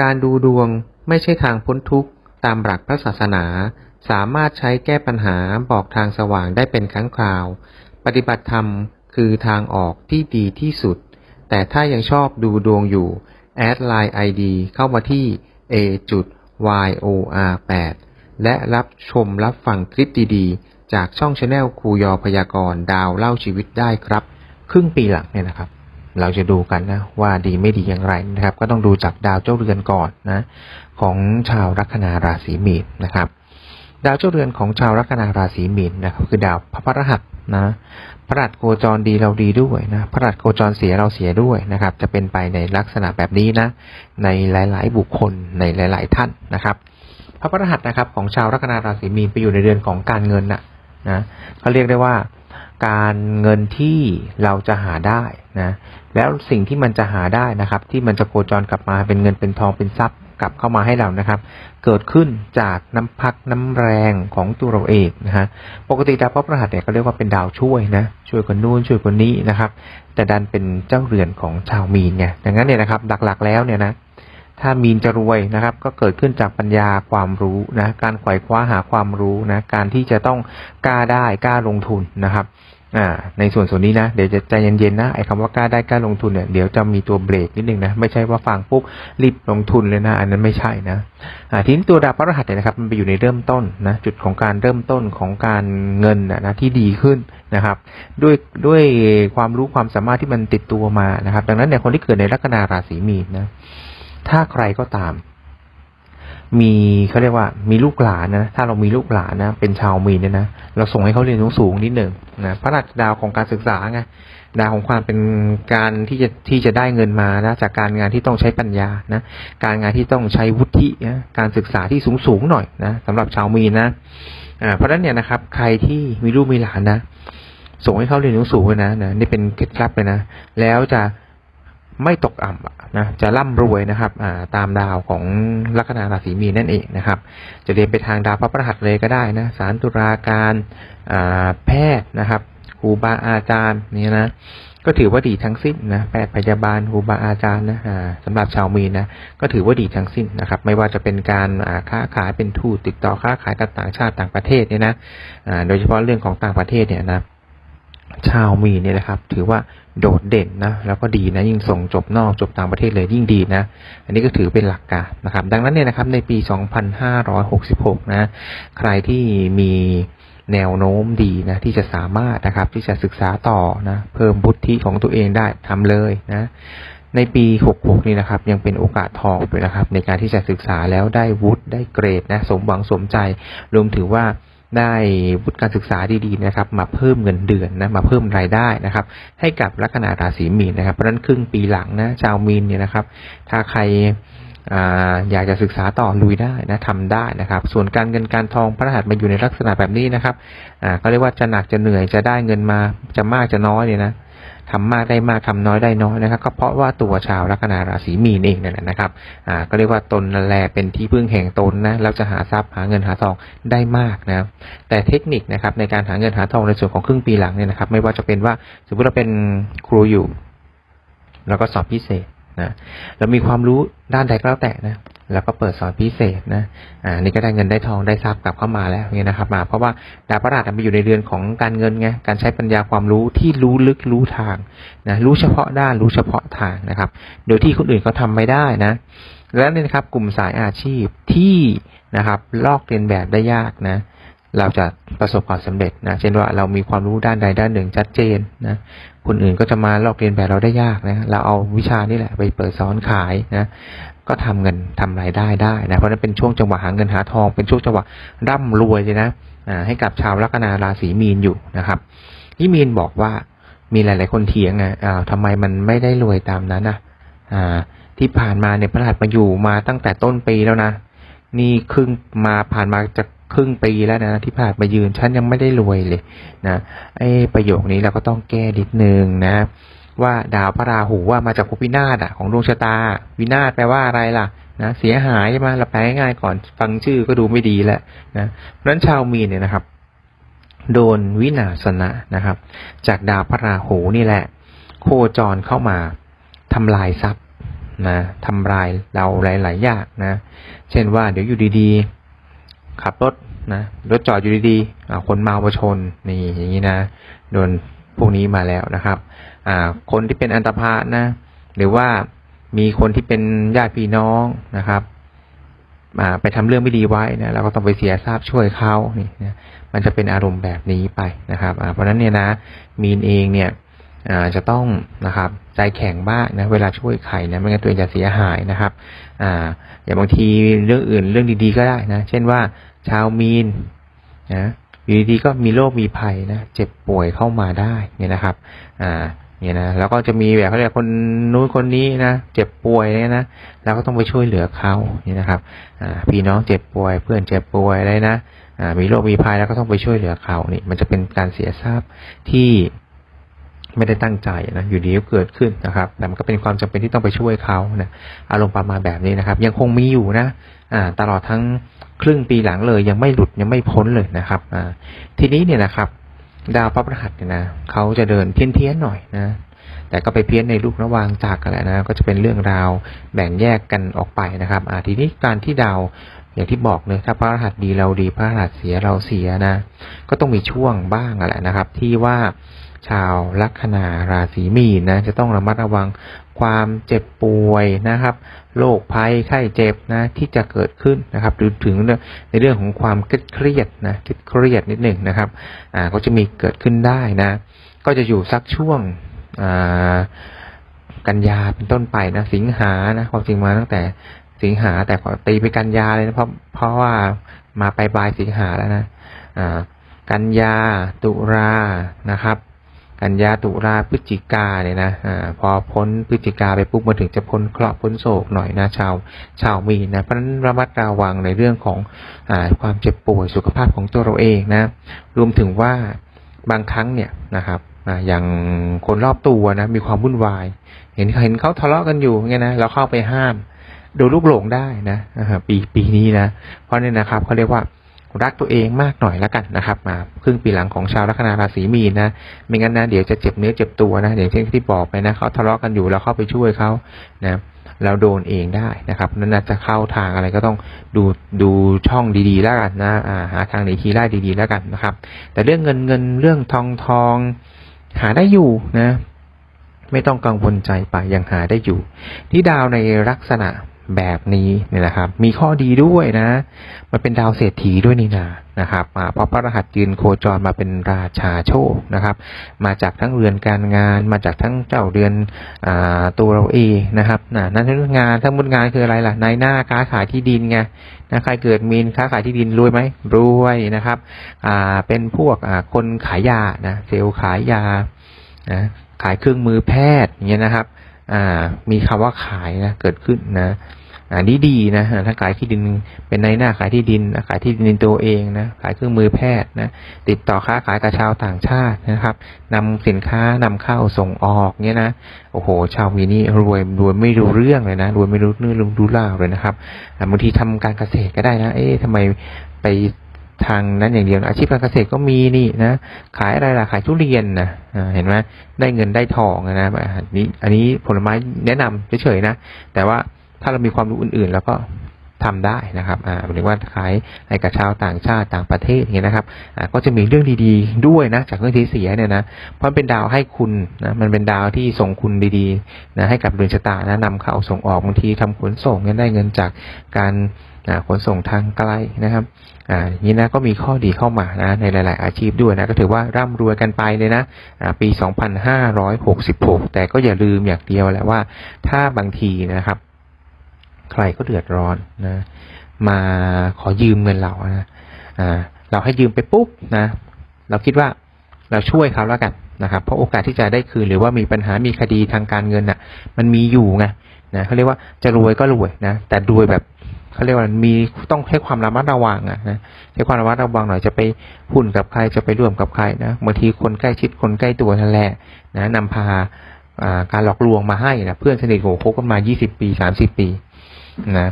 การดูดวงไม่ใช่ทางพ้นทุกข์ตามหลักพระศาสนา สามารถใช้แก้ปัญหาบอกทางสว่างได้เป็นครั้งคราว ปฏิบัติธรรมคือทางออกที่ดีที่สุด แต่ถ้ายังชอบดูดวงอยู่แอดไลน์ ID เข้ามาที่ a yor 8 และรับชมรับฟังคลิปดีๆ จากช่องชาแนลครูยอพยากรณ์ดาวเล่าชีวิตได้ครับ ครึ่งปีหลังเนี่ยนะครับ เราจะดูกันนะว่าดีไม่ดีอย่างไรนะครับ ก็ต้องดูจากดาวเจ้าเรือนก่อนนะของชาวลัคนาราศีมีนนะครับ ดาวเจ้าเรือนของชาวลัคนาราศีมีนนะครับ คือดาวพระพฤหัสนะพระหัสโคจรดีเราดีด้วยนะพระหัสโคจรเสียเราเสียด้วยนะครับ จะเป็นไปในลักษณะแบบนี้นะในหลาย ๆ บุคคลในหลาย ๆ ท่านนะครับ พระพฤหัสนะครับของชาวลัคนาราศีมีนไปอยู่ในเดือนของการเงินนะนะเขาเรียกได้ว่า การเงินที่เราจะหาได้นะแล้วสิ่งที่มันจะหาได้นะครับ ที่มันจะโคจรกลับมาเป็นเงินเป็นทองเป็นทรัพย์กลับเข้ามาให้เรานะครับ เกิดขึ้นจากน้ำพักน้ำแรงของตัวเราเองนะฮะปกติดาวพระพฤหัสเนี่ยเขาเรียกว่าเป็นดาวช่วยนะช่วยคนนู้นช่วยคนนี้นะครับ แต่ดันเป็นเจ้าเรือนของชาวมีนไงดังนั้นเนี่ยนะครับ หลักๆแล้วเนี่ยนะ ถ้ามีนจะรวยนะครับ ก็เกิดขึ้นจากปัญญาความรู้นะการไขว่คว้าหาความรู้นะการที่จะต้องกล้าได้กล้าลงทุนนะครับอ่าในส่วนส่วนนี้นะเดี๋ยวจะใจเย็นๆนะไอ้คำว่ากล้าได้กล้าลงทุนเนี่ยเดี๋ยวจะมีตัวเบรกนิดนึงนะไม่ใช่ว่าฟังปุ๊บรีบลงทุนเลยนะ อันนั้นไม่ใช่นะอ่าทีนี้ตัวดาวพฤหัสเนี่ยนะครับ มันไปอยู่ในเริ่มต้นนะจุดของการเริ่มต้นของการเงินนะที่ดีขึ้นนะครับ ด้วยด้วยความรู้ความสามารถที่มันติดตัวมานะครับ ดังนั้นเนี่ยคนที่เกิดในลัคนาราศีมีนนะ ถ้าใครก็ตาม มีเขาเรียกว่ามีลูกหลานนะ ถ้าเรามีลูกหลานนะ เป็นชาวมีนเนี่ยนะ เราส่งให้เขาเรียนสูงๆนิดหนึ่งนะ พระราชดาวของการศึกษาไง ดาวของความเป็นการที่จะที่จะได้เงินมานะ จากการงานที่ต้องใช้ปัญญา นะ การงานที่ต้องใช้วุฒินะการศึกษาที่สูงๆหน่อยนะสำหรับชาวมีนนะ อ่า เพราะฉะนั้นเนี่ยนะครับ ใครที่มีลูกมีหลานนะ ส่งให้เขาเรียนสูงๆนะนะ นี่เป็นเคล็ดลับเลยนะ แล้วจะ ไม่ตกอ่ำนะจะร่ำรวยนะครับตามดาวของลัคนาราศีมีนนั่นเองนะครับ จะเรียนไปทางดาวพระพฤหัสเลยก็ได้นะสารตุลาการแพทย์นะครับครูบาอาจารย์นี่นะก็ถือว่าดีทั้งสิ้นนะแพทย์พยาบาลครูบาอาจารย์นะสำหรับชาวมีนนะก็ถือว่าดีทั้งสิ้นนะครับ ไม่ว่าจะเป็นการค้าขายเป็นทูตติดต่อค้าขายกับต่างชาติต่างประเทศเนี่ยนะโดยเฉพาะเรื่องของต่างประเทศเนี่ยนะ ชาวมีเนี่ยนะครับ ถือว่าโดดเด่นนะแล้วก็ดีนะยิ่งส่งจบนอกจบต่างประเทศเลยยิ่งดีนะ อันนี้ก็ถือเป็นหลักการนะครับ ดังนั้นเนี่ยนะครับในปี 2566 นะใครที่มีแนวโน้มดีนะที่จะสามารถนะครับที่จะศึกษาต่อนะเพิ่มบุธิของตัวเองได้ทำเลยนะในปี 66 นี่นะครับ ยังเป็นโอกาสทองเลยนะครับ ในการที่จะศึกษาแล้วได้วุฒิได้เกรดนะสมหวังสมใจ รวมถึงว่า ได้วุฒิการศึกษาดีๆนะครับ มาเพิ่มเงินเดือนนะมาเพิ่มรายได้นะครับ ให้กับลัคนาราศีมีนนะครับ เพราะนั้นครึ่งปีหลังนะชาวมีนเนี่ยนะครับ ถ้าใครอยากจะศึกษาต่อลุยได้นะทำได้นะครับ ส่วนการเงินการทองพระรหัสมาอยู่ในลักษณะแบบนี้นะครับก็เรียกว่าจะหนักจะเหนื่อยจะได้เงินมาจะมากจะน้อยเนี่ยนะ ทำมากได้มากทำน้อยได้น้อยนะครับ ก็เพราะว่าตัวชาวลัคนาราศีมีนเองเนี่ยแหละนะครับอ่าก็เรียกว่าตนนั่นแหละเป็นที่พึ่งแห่งตนนะเราจะหาทรัพย์หาเงินหาทองได้มากนะแต่เทคนิคนะครับในการหาเงินหาทองในส่วนของครึ่งปีหลังเนี่ยนะครับ ไม่ว่าจะเป็นว่าสมมติเราเป็นครูอยู่ แล้วก็สอบพิเศษนะเรามีความรู้ด้านใดก็แล้วแต่นะ แล้วก็เปิดสอนพิเศษนะ อ่า นี่ก็ได้เงินได้ทองได้ทรัพย์กลับเข้ามาแล้วเนี่ยนะครับ มาเพราะว่าดาวพฤหัสมันอยู่ในเรือนของการเงินไง การใช้ปัญญาความรู้ที่รู้ลึกรู้ทางนะ รู้เฉพาะด้านรู้เฉพาะทางนะครับ โดยที่คนอื่นเขาทำไม่ได้นะ แล้วเนี่ยนะครับกลุ่มสายอาชีพที่นะครับ ลอกเลียนแบบได้ยากนะ เราจะประสบความสำเร็จนะ เช่นว่าเรามีความรู้ด้านใดด้านหนึ่งชัดเจนนะ คนอื่นก็จะมาลอกเลียนแบบเราได้ยากนะ เราเอาวิชานี่แหละไปเปิดสอนขายนะ ก็ทำเงินทำรายได้ได้นะ เพราะนั้นเป็นช่วงจังหวะหาเงินหาทอง เป็นช่วงจังหวะร่ำรวยเลยนะให้กับชาวลัคนาราศีมีนอยู่นะครับที่มีนบอกว่ามีหลาย ๆ คนเถียงไงอ่าทำไมมันไม่ได้รวยตามนั้นนะอ่า ที่ผ่านมาเนี่ยพระหัสมาอยู่มาตั้งแต่ต้นปีแล้วนะ นี่ครึ่งมาผ่านมาจะ ครึ่งปีแล้วนะที่ผ่านมายืนฉันยังไม่ได้รวยเลยนะไอ้ประโยคนี้เราก็ต้องแก้นิดนึงนะ ว่าดาวพระราหูว่ามาจากภพวินาศอะของดวงชะตา วินาศแปลว่าอะไรล่ะนะเสียหายใช่ไหมเราแปลง่ายก่อนฟังชื่อก็ดูไม่ดีแล้วนะเพราะนั้นชาวมีนเนี่ยนะครับ โดนวินาศนะนะครับ จากดาวพระราหูนี่แหละ โคจรเข้ามาทำลายทรัพย์นะทำลายเราหลายๆอย่างนะ เช่นว่าเดี๋ยวอยู่ดีๆ ขับรถนะรถจอดอยู่ดีๆคนเมามาชนนี่อย่างนี้นะโดนพวกนี้มาแล้วนะครับอ่าคนที่เป็นอันตรพาลนะ หรือว่ามีคนที่เป็นญาติพี่น้องนะครับอ่าไปทำเรื่องไม่ดีไว้นะเราก็ต้องไปเสียทราบช่วยเขานี่นะมันจะเป็นอารมณ์แบบนี้ไปนะครับอ่าเพราะนั้นเนี่ยนะมีนเองเนี่ย จะต้องนะครับใจแข็งบ้างนะเวลาช่วยใครนะไม่งั้นตัวเองจะเสียหายนะครับอ่าอย่างบางทีเรื่องอื่นเรื่องดีๆก็ได้นะเช่นว่าชาวมีนนะอยู่ดีๆก็มีโรคมีภัยนะเจ็บป่วยเข้ามาได้เนี่ยนะครับอ่าเนี่ยนะแล้วก็จะมีแบบเขาเรียกคนนู้นคนนี้นะเจ็บป่วยเนี่ยนะเราก็ต้องไปช่วยเหลือเขาเนี่ยนะครับอ่าพี่น้องเจ็บป่วย เพื่อนเจ็บป่วยอะไรนะอ่ามีโรคมีภัยแล้วก็ต้องไปช่วยเหลือเขานี่มันจะเป็นการเสียทรัพย์ที่ ไม่ได้ตั้งใจนะอยู่ดีก็เกิดขึ้นนะครับแต่มันก็เป็นความจำเป็นที่ต้องไปช่วยเขานะอารมณ์ประมาณแบบนี้นะครับ ยังคงมีอยู่นะอ่าตลอดทั้งครึ่งปีหลังเลย ยังไม่หลุดยังไม่พ้นเลยนะครับอ่าทีนี้เนี่ยนะครับดาวพระพฤหัสเนี่ยนะเขาจะเดินเพี้ยนหน่อยนะแต่ก็ไปเพี้ยนในลูกระวางจากกันแหละนะก็จะเป็นเรื่องราวแบ่งแยกกันออกไปนะครับอ่าทีนี้การที่ดาวอย่างที่บอกเลยถ้าพระรหัสดีเราดีพระรหัสเสียเราเสียนะ ก็ต้องมีช่วงบ้างแหละนะครับ ที่ว่า ชาวลัคนาราศีมีนนะจะต้องระมัดระวังความเจ็บป่วยนะครับโรคภัยไข้เจ็บนะที่จะเกิดขึ้นนะครับหรือถึงในเรื่องของความเครียดนะเครียดนิดหนึ่งนะครับอ่าก็จะมีเกิดขึ้นได้นะ ก็จะอยู่สักช่วงอ่ากันยาเป็นต้นไปนะสิงหานะความจริงมาตั้งแต่สิงหาแต่ขอตีไปกันยาเลยนะเพราะเพราะว่ามาไปปลายสิงหาแล้วนะอ่ากันยาตุลานะครับ กันยาตุลาพฤศจิกาเนี่ยนะอ่าพอพ้นพฤศจิกาไปปุ๊บมาถึงจะพ้นเคราะห์พ้นโศกหน่อยนะชาวชาวมีนะเพราะนั้นระมัดระวังในเรื่องของอ่าความเจ็บป่วยสุขภาพของตัวเราเองนะรวมถึงว่าบางครั้งเนี่ยนะครับอ่าอย่างคนรอบตัวนะมีความวุ่นวาย เห็นเห็นเขาทะเลาะกันอยู่เงี้ยนะเราเข้าไปห้าม โดนลูกหลงได้นะอ่าปีปีนี้นะเพราะเนี่ยนะครับเขาเรียกว่า รักตัวเองมากหน่อยแล้วกันนะครับ มาครึ่งปีหลังของชาวลัคนาราศีมีนนะไม่งั้นนะเดี๋ยวจะเจ็บเนื้อเจ็บตัวนะอย่างเช่นที่บอกไปนะเขาทะเลาะกันอยู่แล้วเข้าไปช่วยเขานะเราโดนเองได้นะครับนั้นนะจะเข้าทางอะไรก็ต้องดูดูช่องดีๆ แล้วกันนะอ่าหาทางหนีทีไล่ดีๆ แล้วกันนะครับ แต่เรื่องเงินเงินเรื่องทองทองหาได้อยู่นะ ไม่ต้องกังวลใจไปยังหาได้อยู่ ที่ดาวในลักษณะ แบบนี้เนี่ยนะครับ มีข้อดีด้วยนะ มันเป็นดาวเศรษฐีด้วยนี่นานะครับอ่าเพราะพระรหัสยืนโคจรมาเป็นราชาโชคนะครับ มาจากทั้งเรือนการงาน มาจากทั้งเจ้าเรือนอตัวเราเองนะครับนั่นคืองานทั้งหมดงานคืออะไรล่ะนายหน้าค้าขายที่ดินไงนะใครเกิดมีนค้าขายที่ดินรวยไหมรวยนะครับอ่าเป็นพวกคนขายยานะเซลล์ขายยานะขายเครื่องมือแพทย์อย่างเงี้ยนะครับอ่ามีคำว่าขายนะเกิดขึ้นนะ อ่านี่ดีนะถ้าขายที่ดินเป็นในหน้าขายที่ดินขายที่ดินตัวเองนะขายเครื่องมือแพทย์นะติดต่อค้าขายกับชาวต่างชาตินะครับนำสินค้านำเข้าส่งออกเนี้ยนะโอ้โห ชาวมีนี่รวยรวยไม่รู้เรื่องเลยนะรวยไม่รู้เรื่องรู้ราวเลยนะครับบางทีทำการเกษตรก็ได้นะ เอ๊ะทำไมไปทางนั้นอย่างเดียวนะอาชีพการเกษตรก็มีนี่นะขายอะไรล่ะขายทุเรียนนะเห็นไหมได้เงินได้ทองนะอันนี้อันนี้ผลไม้แนะนำเฉยๆนะ แต่ว่า ถ้าเรามีความรู้อื่นๆ แล้วก็ทำได้นะครับอ่าหรือว่าขายให้กับชาวต่างชาติต่างประเทศอย่างเงี้ยนะครับอ่าก็จะมีเรื่องดีๆด้วยนะ จากเรื่องที่เสียเนี่ยนะ เพราะเป็นดาวให้คุณนะ มันเป็นดาวที่ส่งคุณดีๆนะให้กับเรือนชะตานะนำเข้าส่งออกบางทีทำขนส่งเนี่ยได้เงินจากการขนส่งทางไกลนะครับอ่านี้นะก็มีข้อดีเข้ามานะในหลาย ๆ อาชีพด้วยนะก็ถือว่าร่ำรวยกันไปเลยนะอ่าปี 2566 แต่ก็อย่าลืมอย่างเดียวแหละว่า ถ้าบางทีนะครับ ใครก็เดือดร้อนนะ มาขอยืมเงินเรานะอ่าเราให้ยืมไปปุ๊บนะ เราคิดว่าเราช่วยเขาแล้วกันนะครับ เพราะโอกาสที่จะได้คืนหรือว่ามีปัญหามีคดีทางการเงินน่ะ มันมีอยู่ไงนะเขาเรียกว่าจะรวยก็รวยนะ แต่รวยแบบเขาเรียกว่ามีต้องให้ความระมัดระวังอะนะใช้ความระมัดระวังหน่อยจะไปหุ้นกับใครจะไปร่วมกับใครนะบางทีคนใกล้ชิดคนใกล้ตัวนั่นแหละนะนำพาอ่าการหลอกลวงมาให้นะเพื่อนสนิทโหคบกันมา 20 ปี 30 ปี นะ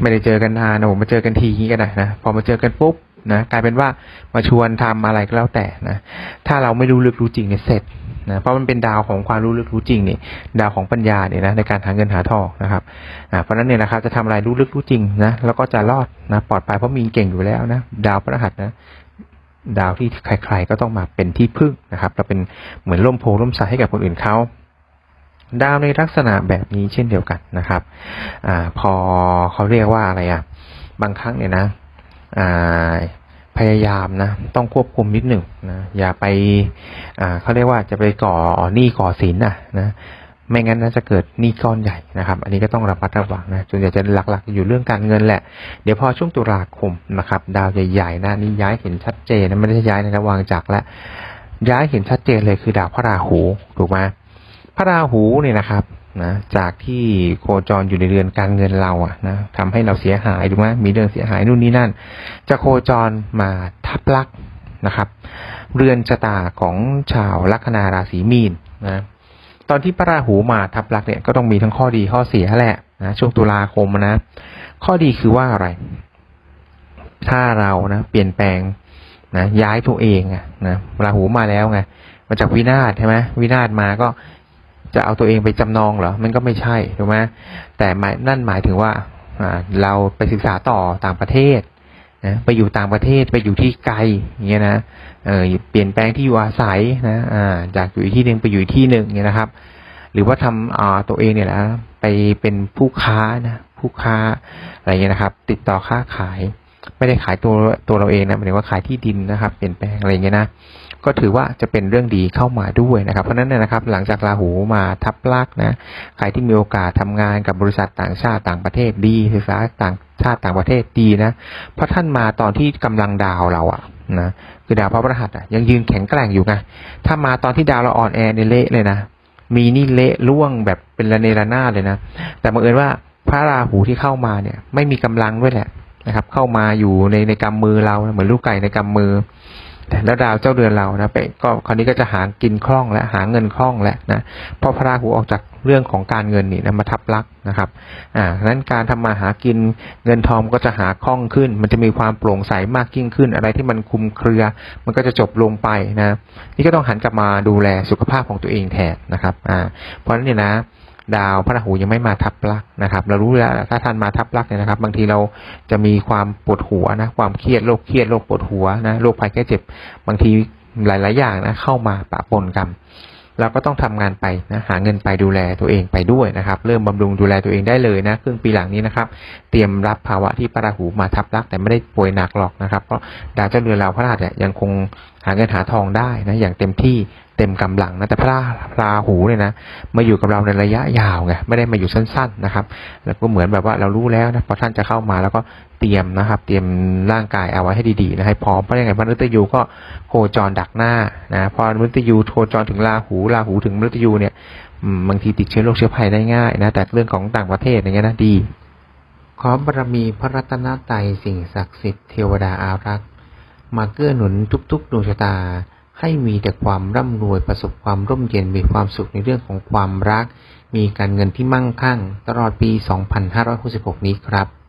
ไม่ได้เจอกันนานนะผมมาเจอกันทีนี้กันนะนะพอมาเจอกันปุ๊บนะกลายเป็นว่ามาชวนทำอะไรก็แล้วแต่นะถ้าเราไม่รู้ลึกรู้จริงเนี่ยเสร็จนะเพราะมันเป็นดาวของความรู้ลึกรู้จริงเนี่ยดาวของปัญญาเนี่ยนะในการหาเงินหาทองนะครับอ่าเพราะนั้นเนี่ยนะครับจะทำอะไรรู้ลึกรู้จริงนะแล้วก็จะรอดนะปลอดภัยเพราะมีเก่งอยู่แล้วนะดาวพระหัสนะดาวที่ใครๆก็ต้องมาเป็นที่พึ่งนะครับเราเป็นเหมือนร่มโพล่มไทรให้กับคนอื่นเขา ดาวในลักษณะแบบนี้เช่นเดียวกันนะครับอ่าพอเขาเรียกว่าอะไรอะ บางครั้งเนี่ยนะอ่าพยายามนะต้องควบคุมนิดหนึ่งนะอย่าไปอ่าเขาเรียกว่าจะไปก่อหนี้ก่อสินนะนะไม่งั้นน่าจะเกิดหนี้ก้อนใหญ่นะครับ อันนี้ก็ต้องระมัดระวังนะส่วนใหญ่จะหลักๆ อยู่เรื่องการเงินแหละ เดี๋ยวพอช่วงตุลาคมนะครับ ดาวใหญ่ๆนะนี่ย้ายเห็นชัดเจนนะไม่ได้ย้ายในระวางจากและย้ายเห็นชัดเจนเลยคือดาวพระราหูถูกไหม พระราหูเนี่ยนะครับนะจากที่โคจรอยู่ในเรือนการเงินเราอะนะทำให้เราเสียหายถูกไหมมีเรื่องเสียหายนู่นนี่นั่น จะโคจรมาทับลักนะครับ เรือนชะตาของชาวลัคนาราศีมีนนะตอนที่พระราหูมาทับลักเนี่ยก็ต้องมีทั้งข้อดีข้อเสียแหละนะช่วงตุลาคมนะ ข้อดีคือว่าอะไร ถ้าเรานะเปลี่ยนแปลงนะย้ายตัวเองอะนะราหูมาแล้วไงมาจากวินาศใช่ไหมวินาศมาก็ จะเอาตัวเองไปจำนองเหรอ มันก็ไม่ใช่ถูกไหมแต่หมายนั่นหมายถึงว่าอ่าเราไปศึกษาต่อต่างประเทศนะไปอยู่ต่างประเทศไปอยู่ที่ไกลอย่างเงี้ยนะเออเปลี่ยนแปลงที่อยู่อาศัยนะอ่าจากอยู่ที่หนึ่งไปอยู่ที่หนึ่งเนี่ยนะครับ หรือว่าทำอ่าตัวเองเนี่ยแหละไปเป็นผู้ค้านะผู้ค้าอะไรเงี้ยนะครับ ติดต่อค้าขาย ไม่ได้ขายตัวตัวเราเองนะหมายถึงว่าขายที่ดินนะครับ เปลี่ยนแปลงอะไรเงี้ยนะ ก็ถือว่าจะเป็นเรื่องดีเข้ามาด้วยนะครับ เพราะฉะนั้นนะครับ หลังจากราหูมาทับลักนะใครที่มีโอกาสทำงานกับบริษัทต่างชาติต่างประเทศดีศึกษาต่างชาติต่างประเทศดีนะเพราะท่านมาตอนที่กำลังดาวเราอะนะคือดาวพระพฤหัสอะยังยืนแข็งแกร่งอยู่ไงถ้ามาตอนที่ดาวเราอ่อนแอเนี่ยเละเลยนะมีนี่เละล่วงแบบเป็นระเนระนาดเลยนะ แต่บังเอิญว่าพระราหูที่เข้ามาเนี่ย ไม่มีกำลังด้วยแหละนะครับ เข้ามาอยู่ในในกำมือเราเหมือนลูกไก่ในกำมือ แล้วดาวเจ้าเดือนเรานะไปก็คราวนี้ก็จะหากินคล่องและหาเงินคล่องแล้วนะเพราะพระราหูออกจากเรื่องของการเงินนี่นะมาทับลักนะครับอ่านั้นการทำมาหากินเงินทองก็จะหาคล่องขึ้น มันจะมีความโปร่งใสมากยิ่งขึ้น อะไรที่มันคุมเครือ มันก็จะจบลงไปนะ นี่ก็ต้องหันกลับมาดูแลสุขภาพของตัวเองแทนนะครับอ่าเพราะฉะนั้นเนี่ยนะ ดาวพระราหูยังไม่มาทับลักนะครับเรารู้แล้วถ้าท่านมาทับลักเนี่ยนะครับ บางทีเราจะมีความปวดหัวนะความเครียดโรคเครียดโรคปวดหัวนะโรคภัยแค่เจ็บ บางทีหลาย ๆ อย่างนะเข้ามาปะปนกันเราก็ต้องทำงานไปนะหาเงินไปดูแลตัวเองไปด้วยนะครับ เริ่มบำรุงดูแลตัวเองได้เลยนะครึ่งปีหลังนี้นะครับ เตรียมรับภาวะที่พระราหูมาทับลักแต่ไม่ได้ป่วยหนักหรอกนะครับเพราะดาวเจ้าเรือนเราพระราชเนี่ยยังคงหาเงินหาทองได้นะอย่างเต็มที่ เต็มกำลังนะแต่พระราหูเนี่ยนะมาอยู่กับเราในระยะยาวไงไม่ได้มาอยู่สั้น ๆนะครับ แล้วก็เหมือนแบบว่าเรารู้แล้วนะพอท่านจะเข้ามาแล้วก็เตรียมนะครับ เตรียมร่างกายเอาไว้ให้ดีๆนะให้พร้อมเพราะยังไงพระมฤตยูก็โคจรดักหน้านะพอมฤตยูโคจรถึงราหูราหูถึงมฤตยูเนี่ยบางทีติดเชื้อโรคเชื้อภัยได้ง่ายนะแต่เรื่องของต่างประเทศอย่างเงี้ยนะดีขอบารมีพระรัตนตรัยสิ่งศักดิ์สิทธิ์เทวดาอารักษ์มาเกื้อหนุนทุกๆดวงชะตา ให้มีแต่ความร่ำรวยประสบความร่มเย็นมีความสุขในเรื่องของความรัก มีการเงินที่มั่งคั่ง ตลอดปี 2566 นี้ครับ